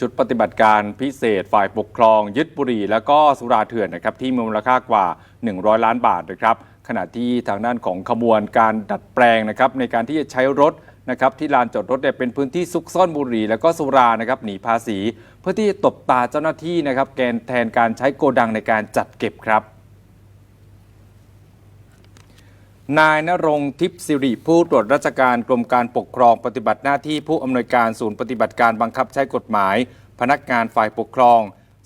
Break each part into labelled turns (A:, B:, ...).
A: ชุดปฏิบัติการพิเศษฝ่ายปกครอง ยึดบุหรี่และก็สุราเถื่อนนะครับที่มีมูลค่ากว่า 100 ล้านบาทนะครับขณะที่ทางด้านของขบวนการดัดแปลงนะครับในการที่จะใช้รถนะครับที่ลานจอดรถเนี่ยเป็นพื้นที่ซุกซ่อนบุหรี่ และก็สุรานะครับหนีภาษี เพื่อที่จะตบตาเจ้าหน้าที่นะครับแกนแทนการใช้โกดังในการจัดเก็บครับ นายนรงทิพย์สิริผู้ตรวจราชการกรมการปกครองปฏิบัติหน้าที่ผู้อำนวยการศูนย์ปฏิบัติการบังคับใช้กฎหมาย พนักงานฝ่ายปกครอง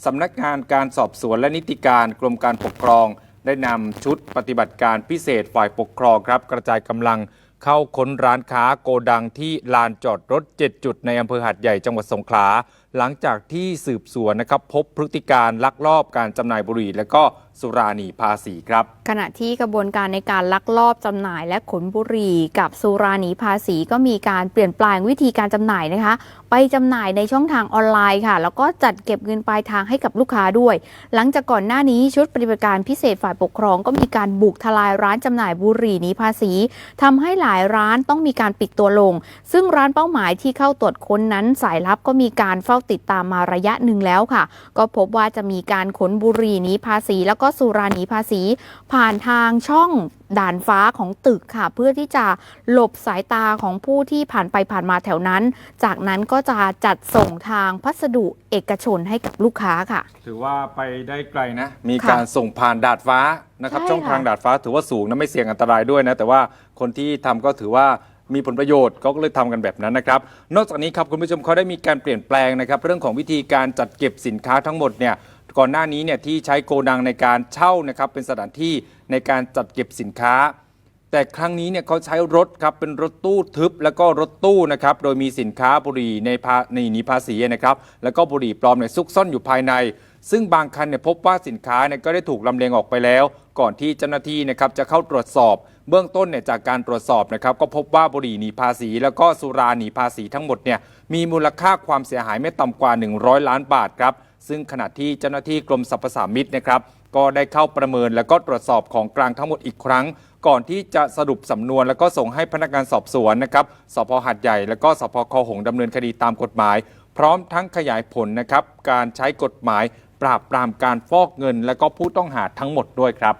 A: สำนักงานการสอบสวนและนิติการกรมการปกครอง ได้นำชุดปฏิบัติการพิเศษฝ่ายปกครองครับ กระจายกำลัง เข้าค้นร้านค้าโกดังที่ลานจอดรถ 7 จุดในอำเภอหัดใหญ่จังหวัดสงขลา หลังจากที่สืบสวนนะครับพบพฤติการลักลอบการจำหน่ายบุหรี่ และก็สุราหนีภาษีครับ
B: ขณะที่กระบวนการในการลักลอบจำหน่ายและขนบุหรี่กับสุราหนีภาษีก็มีการเปลี่ยนแปลงวิธีการจำหน่ายนะคะ ไปจำหน่ายในช่องทางออนไลน์ค่ะ แล้วก็จัดเก็บเงินปลายทางให้กับลูกค้าด้วย หลังจากก่อนหน้านี้ชุดปฏิบัติการพิเศษฝ่ายปกครอง ก็มีการบุกทลายร้านจำหน่ายบุหรี่หนีภาษีทำให้หลายายร้านต้องมีการปิดตัวลง ซึ่งร้านเป้าหมายที่เข้าตรวจค้นนั้นสายลับก็มีการเฝ้าติดตามมาระยะหนึ่งแล้วค่ะ ก็พบว่าจะมีการขนบุหรี่นี้ภาษี แล้วก็สุรานี้ภาษี ผ่านทางช่อง ด่านฟ้าของตึกค่ะ เพื่อที่จะหลบสายตาของผู้ที่ผ่านไปผ่านมาแถวนั้น จากนั้นก็จะจัดส่งทางพัสดุเอกชนให้กับลูกค้าค่ะ
A: ถือว่าไปได้ไกลนะ มี
B: ค่ะ
A: การส่งผ่านดาดฟ้านะครับ
B: ใช่
A: ช่องทาง
B: ค่ะ
A: ดาดฟ้าถือว่าสูงนะไม่เสี่ยงอันตรายด้วยนะ แต่ว่าคนที่ทำก็ถือว่ามีผลประโยชน์เขาก็เลยทำกันแบบนั้นนะครับ นอกจากนี้ครับคุณผู้ชมเขาได้มีการเปลี่ยนแปลงนะครับ เรื่องของวิธีการจัดเก็บสินค้าทั้งหมดเนี่ย ก่อนหน้านี้เนี่ยที่ใช้โกดังในการเช่านะครับเป็นสถานที่ในการจัดเก็บสินค้า แต่ครั้งนี้เนี่ยเขาใช้รถครับเป็นรถตู้ทึบ แล้วก็รถตู้นะครับโดยมีสินค้าบุหรี่ในภาในหนีภาษีนะครับแล้วก็บุหรี่ปลอมเนี่ยซุกซ่อนอยู่ภายใน ซึ่งบางคันเนี่ยพบว่าสินค้าเนี่ยก็ได้ถูกลำเลียงออกไปแล้ว ก่อนที่เจ้าหน้าที่นะครับจะเข้าตรวจสอบ เบื้องต้นเนี่ยจากการตรวจสอบนะครับก็พบว่าบุหรี่หนีภาษี แล้วก็สุราหนีภาษีทั้งหมดเนี่ยมีมูลค่าความเสียหายไม่ต่ำกว่า 100 ล้านบาทครับ ซึ่งขณะที่เจ้าหน้าที่กรมสรรพสามิตนะครับก็ได้เข้าประเมินแล้วก็ตรวจสอบของกลางทั้งหมดอีกครั้ง ก่อนที่จะสรุปสำนวน แล้วก็ส่งให้พนักงานสอบสวนนะครับสพหัดใหญ่ แล้วก็สพคหงดำเนินคดีตามกฎหมาย พร้อมทั้งขยายผลนะครับการใช้กฎหมาย ปราบปรามการฟอกเงิน และก็ผู้ต้องหาทั้งหมดด้วยครับ